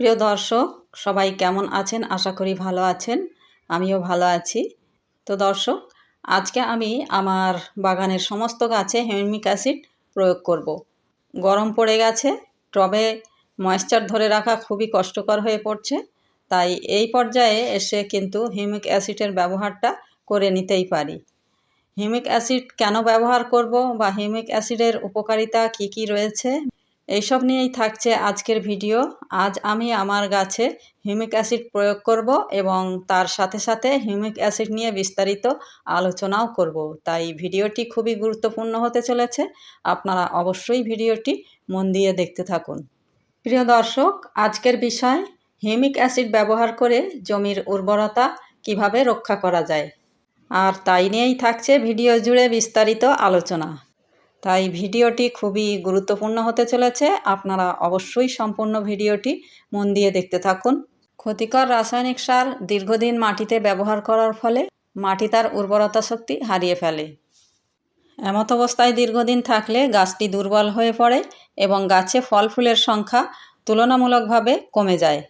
প্রিয় দর্শক, সবাই কেমন আছেন? আশা করি ভালো আছেন। আমিও ভালো আছি। তো দর্শক, আজকে আমি আমার বাগানের সমস্ত গাছে হিউমিক অ্যাসিড প্রয়োগ করব। গরম পড়ে গেছে, টবে ময়েশ্চার ধরে রাখা খুবই কষ্টকর হয়ে পড়ছে। তাই এই পর্যায়ে এসে কিন্তু হিউমিক অ্যাসিডের ব্যবহারটা করে নিতেই পারি। হিউমিক অ্যাসিড কেন ব্যবহার করব বা হিউমিক অ্যাসিডের উপকারিতা কি কি রয়েছে? এইসব নিয়েই থাকছে আজকের ভিডিও। আজ আমি আমার গাছে হিউমিক অ্যাসিড প্রয়োগ করব এবং তার সাথে সাথে হিউমিক অ্যাসিড নিয়ে বিস্তারিত আলোচনাও করব। তাই ভিডিওটি খুবই গুরুত্বপূর্ণ হতে চলেছে। আপনারা অবশ্যই ভিডিওটি মন দিয়ে দেখতে থাকুন। প্রিয় দর্শক, আজকের বিষয়, হিউমিক অ্যাসিড ব্যবহার করে জমির উর্বরতা কীভাবে রক্ষা করা যায়? আর তাই নিয়েই থাকছে ভিডিও জুড়ে বিস্তারিত আলোচনা। তাই ভিডিওটি খুবই গুরুত্বপূর্ণ হতে চলেছে। আপনারা অবশ্যই সম্পূর্ণ ভিডিওটি মন দিয়ে দেখতে থাকুন। ক্ষতিকর রাসায়নিক সার দীর্ঘদিন মাটিতে ব্যবহার করার ফলে মাটি তার উর্বরতা শক্তি হারিয়ে ফেলে। এমত অবস্থায় দীর্ঘদিন থাকলে গাছটি দুর্বল হয়ে পড়ে এবং গাছে ফল ফুলের সংখ্যা তুলনামূলকভাবে কমে যায়।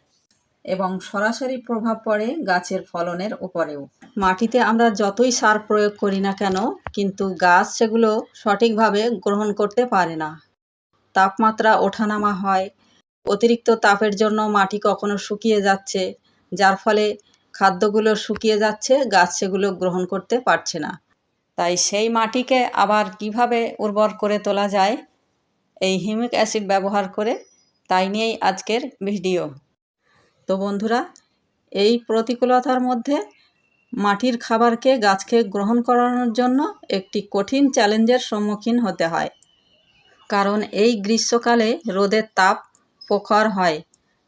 এবং সরাসরি প্রভাব পড়ে গাছের ফলনের উপরেও। মাটিতে আমরা যতই সার প্রয়োগ করি না কেন, কিন্তু গাছ সেগুলো সঠিকভাবে গ্রহণ করতে পারে না। তাপমাত্রা ওঠানামা হয়। অতিরিক্ত তাপের জন্য মাটি কখনো শুকিয়ে যাচ্ছে, যার ফলে খাদ্যগুলো শুকিয়ে যাচ্ছে, গাছ সেগুলো গ্রহণ করতে পারছে না। তাই সেই মাটিকে আবার কীভাবে উর্বর করে তোলা যায়, এই হিউমিক অ্যাসিড ব্যবহার করে তাই নিয়েই আজকের ভিডিও। তো বন্ধুরা, এই প্রতিকূলতার মধ্যে মাটির খাবারকে গাছকে গ্রহণ করানোর জন্য একটি কঠিন চ্যালেঞ্জের সম্মুখীন হতে হয়। কারণ এই গ্রীষ্মকালে রোদের তাপ প্রখর হয়,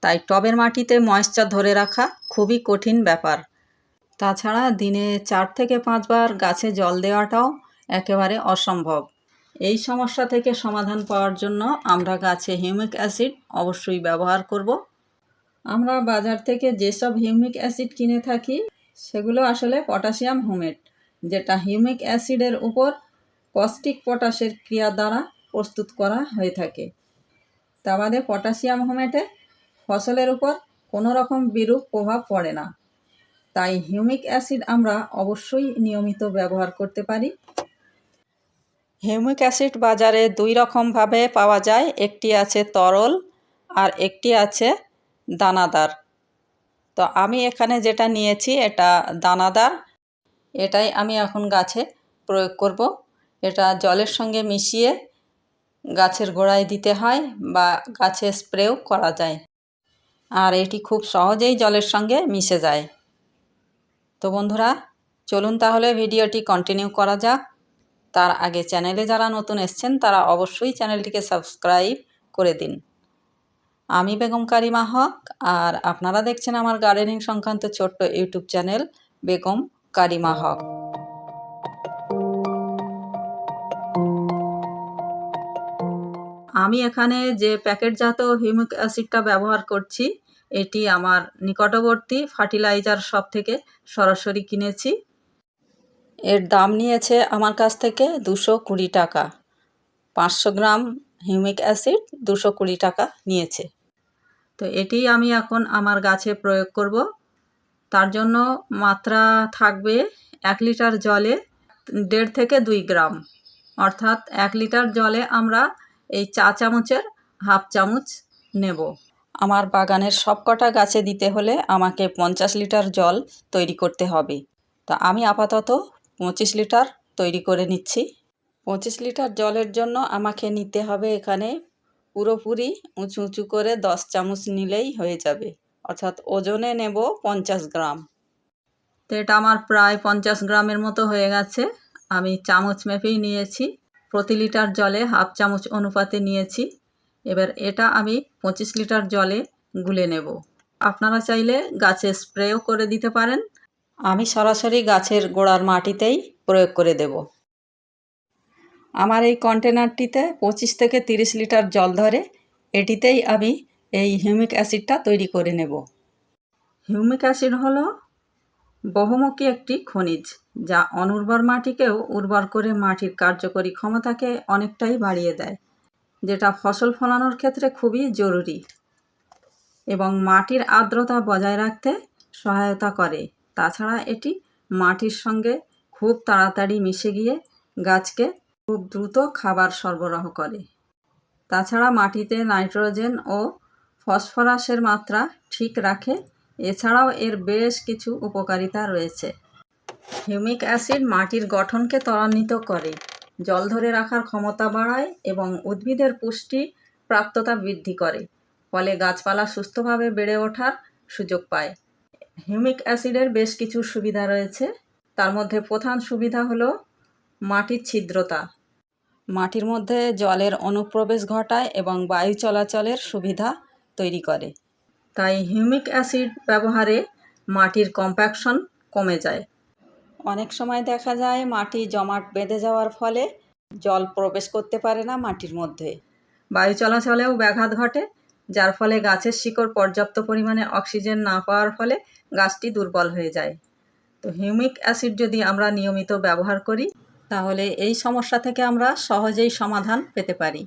তাই টবের মাটিতে ময়েশ্চার ধরে রাখা খুবই কঠিন ব্যাপার। তাছাড়া দিনে চার থেকে পাঁচবার গাছে জল দেওয়াটাও একেবারে অসম্ভব। এই সমস্যা থেকে সমাধান পাওয়ার জন্য আমরা গাছে হিউমিক অ্যাসিড অবশ্যই ব্যবহার করব। আমরা বাজার থেকে যেসব হিউমিক অ্যাসিড কিনে থাকি, সেগুলো আসলে পটাশিয়াম হোমেট, যেটা হিউমিক অ্যাসিডের উপর কস্টিক পটাশের ক্রিয়া দ্বারা প্রস্তুত করা হয়ে থাকে। তা বাদে পটাশিয়াম হোমেটে ফসলের উপর কোনো রকম বিরূপ প্রভাব পড়ে না। তাই হিউমিক অ্যাসিড আমরা অবশ্যই নিয়মিত ব্যবহার করতে পারি। হিউমিক অ্যাসিড বাজারে দুই রকমভাবে পাওয়া যায়, একটি আছে তরল আর একটি আছে দানাদার। তো আমি এখানে যেটা নিয়েছি এটা দানাদার। এটাই আমি এখন গাছে প্রয়োগ করব। এটা জলের সঙ্গে মিশিয়ে গাছের গোড়ায় দিতে হয় বা গাছে স্প্রেও করা যায়। আর এটি খুব সহজেই জলের সঙ্গে মিশে যায়। তো বন্ধুরা, চলুন তাহলে ভিডিওটি কন্টিনিউ করা যাক। তার আগে চ্যানেলে যারা নতুন এসছেন, তারা অবশ্যই চ্যানেলটিকে সাবস্ক্রাইব করে দিন। আমি বেগম কারিমা হক আর আপনারা দেখছেন আমার গার্ডেনিং সংক্রান্ত ছোট্ট ইউটিউব চ্যানেল বেগম কারিমা হক আমি এখানে যে প্যাকেটজাত হিউমিক অ্যাসিডটা ব্যবহার করছি, এটি আমার নিকটবর্তী ফার্টিলাইজার শপ থেকে সরাসরি কিনেছি। এর দাম নিয়েছে আমার কাছ থেকে দুশো কুড়ি টাকা। পাঁচশো গ্রাম হিউমিক অ্যাসিড দুশো কুড়ি টাকা নিয়েছে। তো এটি আমি এখন আমার গাছে প্রয়োগ করব। তার জন্য মাত্রা থাকবে এক লিটার জলে দেড় থেকে দুই গ্রাম। অর্থাৎ এক লিটার জলে আমরা এই চা চামচের হাফ চামচ নেব। আমার বাগানের সবকটা গাছে দিতে হলে আমাকে পঞ্চাশ লিটার জল তৈরি করতে হবে। তা আমি আপাতত পঁচিশ লিটার তৈরি করে নিচ্ছি। পঁচিশ লিটার জলের জন্য আমাকে নিতে হবে এখানে পুরোপুরি উঁচু উঁচু করে দশ চামচ নিলেই হয়ে যাবে। অর্থাৎ ওজনে নেব পঞ্চাশ গ্রাম। তো এটা আমার প্রায় পঞ্চাশ গ্রামের মতো হয়ে গেছে। আমি চামচ মেপেই নিয়েছি। প্রতি লিটার জলে হাফ চামচ অনুপাতে নিয়েছি। এবার এটা আমি পঁচিশ লিটার জলে গুলে নেব। আপনারা চাইলে গাছে স্প্রেও করে দিতে পারেন। আমি সরাসরি গাছের গোড়ার মাটিতেই প্রয়োগ করে দেব। আমার এই কন্টেনারটিতে পঁচিশ থেকে তিরিশ লিটার জল ধরে এটিতেই আমি এই হিউমিক অ্যাসিডটা তৈরি করে নেব। হিউমিক অ্যাসিড হলো বহুমুখী একটি খনিজ যা অনুর্বর মাটিকেও উর্বর করে মাটির কার্যকরী ক্ষমতাকে অনেকটাই বাড়িয়ে দেয়, যেটা ফসল ফলানোর ক্ষেত্রে খুবই জরুরি এবং মাটির আর্দ্রতা বজায় রাখতে সহায়তা করে। তাছাড়া এটি মাটির সঙ্গে খুব তাড়াতাড়ি মিশে গিয়ে গাছকে খুব দ্রুত খাবার সরবরাহ করে। তাছাড়া মাটিতে নাইট্রোজেন ও ফসফরাসের মাত্রা ঠিক রাখে। এছাড়াও এর বেশ কিছু উপকারিতা রয়েছে। হিউমিক অ্যাসিড মাটির গঠনকে ত্বরান্বিত করে, জল ধরে রাখার ক্ষমতা বাড়ায় এবং উদ্ভিদের পুষ্টি প্রাপ্ততা বৃদ্ধি করে, ফলে গাছপালা সুস্থভাবে বেড়ে ওঠার সুযোগ পায়। হিউমিক অ্যাসিডের বেশ কিছু সুবিধা রয়েছে। তার মধ্যে প্রধান সুবিধা হলো মাটির ছিদ্রতা। মাটির মধ্যে জলের অনুপ্রবেশ ঘটায় এবং বায়ু চলাচলের সুবিধা তৈরি করে। তাই হিউমিক অ্যাসিড ব্যবহারে মাটির কম্প্যাকশন কমে যায়। অনেক সময় দেখা যায় মাটি জমাট বেঁধে যাওয়ার ফলে জল প্রবেশ করতে পারে না মাটির মধ্যে। বায়ু চলাচলেও ব্যাঘাত ঘটে, যার ফলে গাছের শিকড় পর্যাপ্ত পরিমাণে অক্সিজেন না পাওয়ার ফলে গাছটি দুর্বল হয়ে যায়। তো হিউমিক অ্যাসিড যদি আমরা নিয়মিত ব্যবহার করি তাহলে এই সমস্যা থেকে আমরা সহজেই সমাধান পেতে পারি।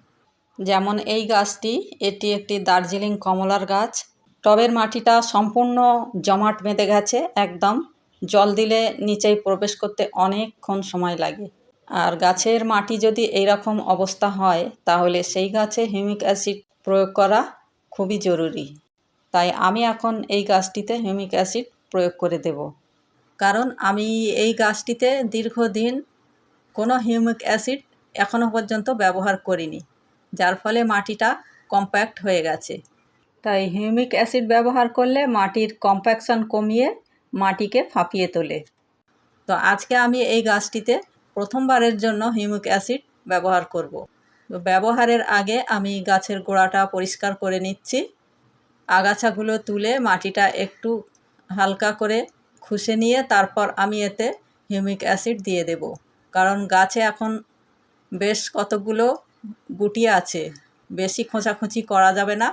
যেমন এই গাছটি, এটি একটি দার্জিলিং কমলার গাছ। টবের মাটিটা সম্পূর্ণ জমাট বেঁধে গেছে, একদম। জল দিলে নিচেই প্রবেশ করতে অনেকক্ষণ সময় লাগে। আর গাছের মাটি যদি এইরকম অবস্থা হয়, তাহলে সেই গাছে হিউমিক অ্যাসিড প্রয়োগ করা খুবই জরুরি। তাই আমি এখন এই গাছটিতে হিউমিক অ্যাসিড প্রয়োগ করে দেব। কারণ আমি এই গাছটিতে দীর্ঘদিন কোনো হিউমিক অ্যাসিড এখনও পর্যন্ত ব্যবহার করিনি, যার ফলে মাটিটা কম্প্যাক্ট হয়ে গেছে। তাই হিউমিক অ্যাসিড ব্যবহার করলে মাটির কম্প্যাকশন কমিয়ে মাটিকে ফাঁপিয়ে তোলে। তো আজকে আমি এই গাছটিতে প্রথমবারের জন্য হিউমিক অ্যাসিড ব্যবহার করব। ব্যবহারের আগে আমি গাছের গোড়াটা পরিষ্কার করে নিচ্ছি। আগাছাগুলো তুলে মাটিটা একটু হালকা করে খুশে নিয়ে তারপর আমি এতে হিউমিক অ্যাসিড দিয়ে দেব। কারণ গাছে এখন বেশ কতগুলো গুটি আছে। বেশি খোঁচাখুচি করা যাবে না।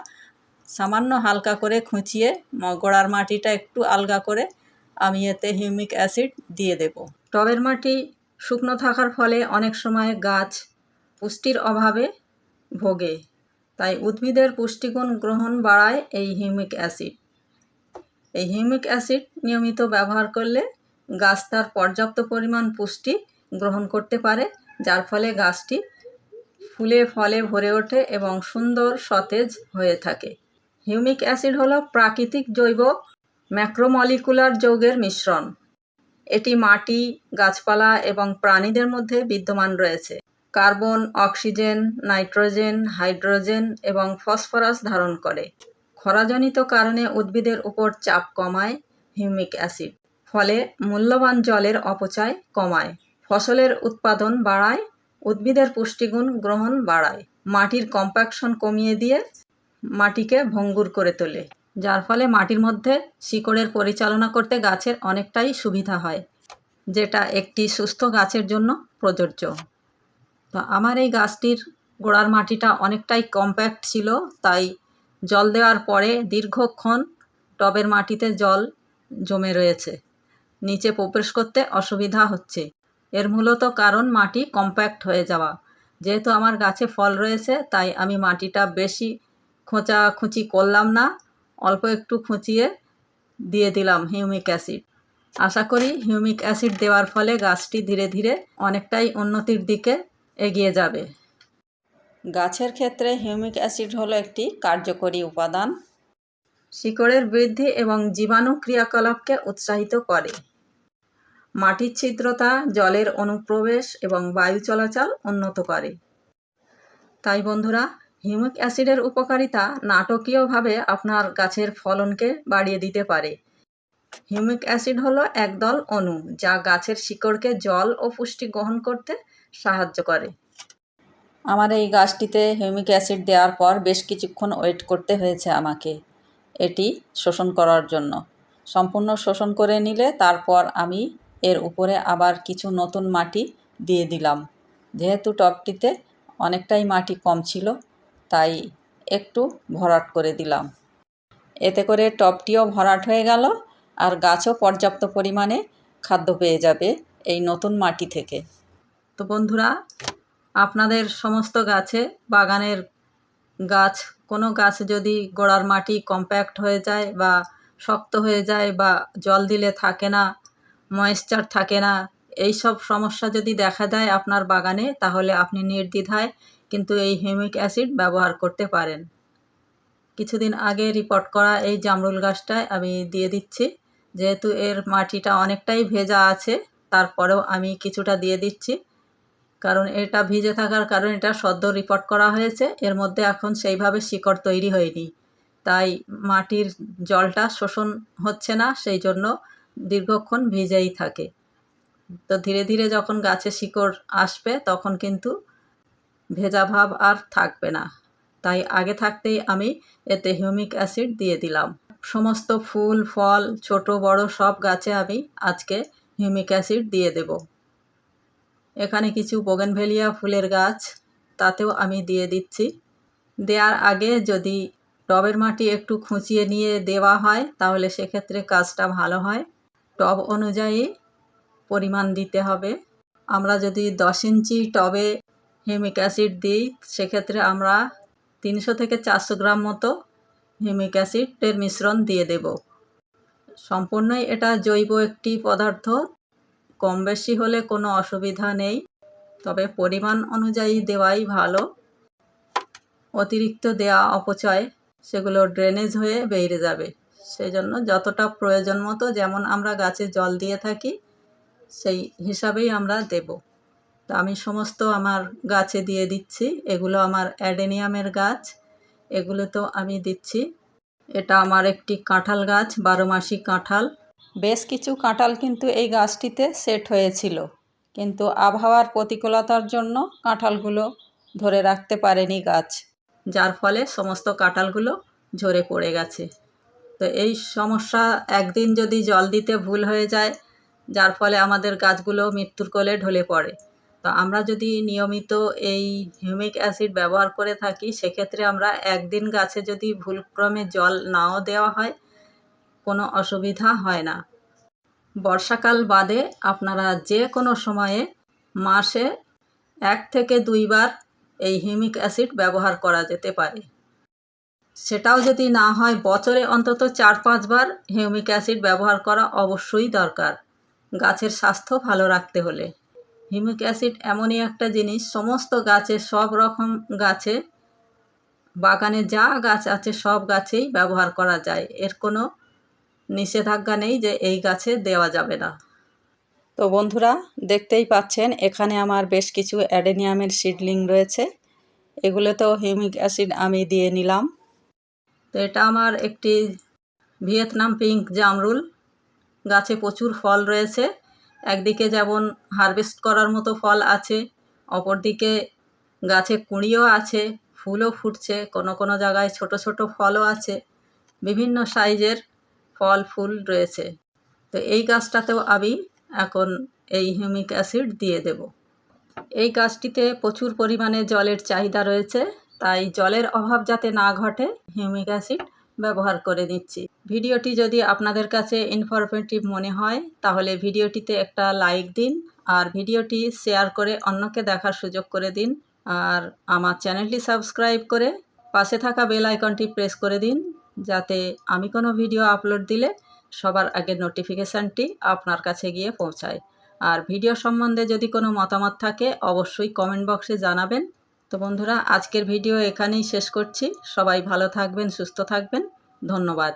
সামান্য হালকা করে খুঁচিয়ে গোড়ার মাটিটা একটু আলগা করে আমি এতে হিউমিক অ্যাসিড দিয়ে দেব। টবের মাটি শুকনো থাকার ফলে অনেক সময় গাছ পুষ্টির অভাবে ভোগে। তাই উদ্ভিদের পুষ্টিগুণ গ্রহণ বাড়ায় এই হিউমিক অ্যাসিড। এই হিউমিক অ্যাসিড নিয়মিত ব্যবহার করলে গাছ তার পর্যাপ্ত পরিমাণ পুষ্টি গ্রহণ করতে পারে, যার ফলে গাছটি ফুলে, ফলে ভরে ওঠে এবং সুন্দর সতেজ হয়ে থাকে। হিউমিক অ্যাসিড হলো প্রাকৃতিক জৈব ম্যাক্রোমলিকুলার যৌগের মিশ্রণ। এটি মাটি, গাছপালা এবং প্রাণীদের মধ্যে বিদ্যমান রয়েছে। কার্বন, অক্সিজেন, নাইট্রোজেন, হাইড্রোজেন এবং ফসফরাস ধারণ করে। খরাজনিত কারণে উদ্ভিদের উপর চাপ কমায় হিউমিক অ্যাসিড, ফলে মূল্যবান জলের অপচয় কমায়। ফসলের উৎপাদন বাড়ায়, উদ্ভিদের পুষ্টিগুণ গ্রহণ বাড়ায়। মাটির কম্প্যাকশন কমিয়ে দিয়ে মাটিকে ভঙ্গুর করে তোলে, যার ফলে মাটির মধ্যে শিকড়ের পরিচালনা করতে গাছের অনেকটাই সুবিধা হয়, যেটা একটি সুস্থ গাছের জন্য প্রযোজ্য। তো আমার এই গাছটির গোড়ার মাটিটা অনেকটাই কম্প্যাক্ট ছিল, তাই জল দেওয়ার পরে দীর্ঘক্ষণ টবের মাটিতে জল জমে রয়েছে। নিচে প্রবেশ করতে অসুবিধা হচ্ছে। এর মূলত কারণ মাটি কম্প্যাক্ট হয়ে যাওয়া। যেহেতু আমার গাছে ফল রয়েছে, তাই আমি মাটিটা বেশি খোঁচাখুচি করলাম না, অল্প একটু খুঁচিয়ে দিয়ে দিলাম হিউমিক অ্যাসিড। আশা করি হিউমিক অ্যাসিড দেওয়ার ফলে গাছটি ধীরে ধীরে অনেকটাই উন্নতির দিকে এগিয়ে যাবে। গাছের ক্ষেত্রে হিউমিক অ্যাসিড হলো একটি কার্যকরী উপাদান। শিকড়ের বৃদ্ধি এবং জীবাণু ক্রিয়াকলাপকে উৎসাহিত করে। মাটির ছিদ্রতা, জলের অনুপ্রবেশ এবং বায়ু চলাচল উন্নত করে। তাই বন্ধুরা, হিউমিক অ্যাসিডের উপকারিতা নাটকীয়ভাবে আপনার গাছের ফলনকে বাড়িয়ে দিতে পারে। হিউমিক অ্যাসিড হলো একদল অণু যা গাছের শিকড়কে জল ও পুষ্টি গ্রহণ করতে সাহায্য করে। আমার এই গাছটিতে হিউমিক অ্যাসিড দেওয়ার পর বেশ কিছুক্ষণ ওয়েট করতে হয়েছে আমাকে। এটি শোষণ করার জন্য। সম্পূর্ণ শোষণ করে নিলে তারপর আমি এর উপরে আবার কিছু নতুন মাটি দিয়ে দিলাম। যেহেতু টবটিতে অনেকটাই মাটি কম ছিল, তাই একটু ভরাট করে দিলাম। এতে করে টবটিও ভরাট হয়ে গেল আর গাছও পর্যাপ্ত পরিমাণে খাদ্য পেয়ে যাবে এই নতুন মাটি থেকে। তো বন্ধুরা, আপনাদের সমস্ত গাছে, বাগানের গাছ, কোনো গাছ যদি গোড়ার মাটি কম্প্যাক্ট হয়ে যায় বা শক্ত হয়ে যায় বা জল দিলে থাকে না ময়েশ্চার থাকে না। এই সব সমস্যা যদি দেখা দেয় আপনার বাগানে, তাহলে আপনি নির্দ্বিধায় কিন্তু এই হিউমিক অ্যাসিড ব্যবহার করতে পারেন। কিছুদিন আগে রিপোর্ট করা এই জামরুল গাছটায় আমি দিয়ে দিচ্ছি। যেহেতু এর মাটিটা অনেকটাই ভেজা আছে, তারপরেও আমি কিছুটা দিয়ে দিচ্ছি। কারণ এটা ভিজে থাকার কারণে এটা সদ্য রিপোর্ট করা হয়েছে। এর মধ্যে এখন সেইভাবে শিকড় তৈরি হয়নি। তাই মাটির জলটা শোষণ হচ্ছে না, সেই জন্য দীর্ঘক্ষণ ভিজেই থাকে। তো ধীরে ধীরে যখন গাছে শিকড় আসবে, তখন কিন্তু ভেজা ভাব আর থাকবে না। তাই আগে থাকতেই আমি এতে হিউমিক অ্যাসিড দিয়ে দিলাম। সমস্ত ফুল, ফল, ছোট, বড় সব গাছে আমি আজকে হিউমিক অ্যাসিড দিয়ে দেব। এখানে কিছু বোগেনভেলিয়া ফুলের গাছ, তাতেও আমি দিয়ে দিচ্ছি। দেওয়ার আগে যদি টবের মাটি একটু খুঁচিয়ে নিয়ে দেওয়া হয়, তাহলে সেক্ষেত্রে কাজটা ভালো হয়। টব অনুযায়ী পরিমাণ দিতে হবে। আমরা যদি দশ ইঞ্চি টবে হিউমিক অ্যাসিড দিই, সেক্ষেত্রে আমরা তিনশো থেকে চারশো গ্রাম মতো হিউমিক অ্যাসিডের মিশ্রণ দিয়ে দেব। সম্পূর্ণই এটা জৈব একটি পদার্থ, কম বেশি হলে কোনো অসুবিধা নেই, তবে পরিমাণ অনুযায়ী দেওয়াই ভালো। অতিরিক্ত দেওয়া অপচয়, সেগুলো ড্রেনেজ হয়ে বেরিয়ে যাবে। সেই জন্য যতটা প্রয়োজন মতো যেমন আমরা গাছে জল দিয়ে থাকি, সেই হিসাবেই আমরা দেব। তো আমি সমস্ত আমার গাছে দিয়ে দিচ্ছি, এগুলো আমার অ্যাডেনিয়ামের গাছ, এগুলো তো আমি দিচ্ছি। এটা আমার একটি কাঁঠাল গাছ বারো মাসি কাঁঠাল। বেশ কিছু কাঁঠাল কিন্তু এই গাছটিতে সেট হয়েছিল, কিন্তু আবহাওয়ার প্রতিকূলতার জন্য কাঁঠালগুলো ধরে রাখতে পারেনি গাছ, যার ফলে সমস্ত কাঁঠালগুলো ঝরে পড়ে গেছে। তো এই সমস্যা একদিন যদি জল দিতে ভুল হয়ে যায়, যার ফলে আমাদের গাছগুলো মৃত্যুর কোলে ঢলে পড়ে। তো আমরা যদি নিয়মিত এই হিউমিক অ্যাসিড ব্যবহার করে থাকি, সেক্ষেত্রে আমরা একদিন গাছে যদি ভুলক্রমে জল নাও দেওয়া হয়, কোনো অসুবিধা হয় না। বর্ষাকাল বাদে আপনারা যে কোনো সময়ে মাসে এক থেকে দুইবার এই হিউমিক অ্যাসিড ব্যবহার করা যেতে পারে। সেটাও যদি না হয়, বছরে অন্তত চার পাঁচবার হিউমিক অ্যাসিড ব্যবহার করা অবশ্যই দরকার। গাছের স্বাস্থ্য ভালো রাখতে হলে। হিউমিক অ্যাসিড এমনই একটা জিনিস, সমস্ত গাছে, সব রকম গাছে, বাগানে যা গাছ আছে, সব গাছেই ব্যবহার করা যায়। এর কোনো নিষেধাজ্ঞা নেই যে এই গাছে দেওয়া যাবে না। তো বন্ধুরা, দেখতেই পাচ্ছেন, এখানে আমার বেশ কিছু অ্যাডেনিয়ামের সিডলিং রয়েছে। এগুলোতেও হিউমিক অ্যাসিড আমি দিয়ে নিলাম। তো এটা আমার একটি ভিয়েতনাম পিঙ্ক জামরুল। গাছে প্রচুর ফল রয়েছে। একদিকে যেমন হারভেস্ট করার মতো ফল আছে, অপরদিকে গাছে কুঁড়িও আছে, ফুলও ফুটছে, কোনো কোনো জায়গায় ছোট ছোট ফলও আছে, বিভিন্ন সাইজের ফল ফুল রয়েছে। তো এই গাছটাতেও আমি এখন এই হিউমিক অ্যাসিড দিয়ে দেব। এই গাছটিতে প্রচুর পরিমাণে জলের চাহিদা রয়েছে। তাই জলের অভাব যাতে না ঘটে, হিউমিক অ্যাসিড ব্যবহার করে নিচ্ছি। ভিডিওটি যদি আপনাদের কাছে ইনফরমেটিভ মনে হয়, তাহলে ভিডিওটিতে একটা লাইক দিন, আর ভিডিওটি শেয়ার করে অন্যকে দেখার সুযোগ করে দিন, আর আমার চ্যানেলটি সাবস্ক্রাইব করে পাশে থাকা বেল আইকনটি প্রেস করে দিন, যাতে আমি কোনো ভিডিও আপলোড দিলে সবার আগে নোটিফিকেশানটি আপনার কাছে গিয়ে পৌঁছায়। আর ভিডিও সম্বন্ধে যদি কোনো মতামত থাকে, অবশ্যই কমেন্ট বক্সে জানাবেন। তো বন্ধুরা আজকের ভিডিও এখানেই শেষ করছি। সবাই ভালো থাকবেন সুস্থ থাকবেন। ধন্যবাদ।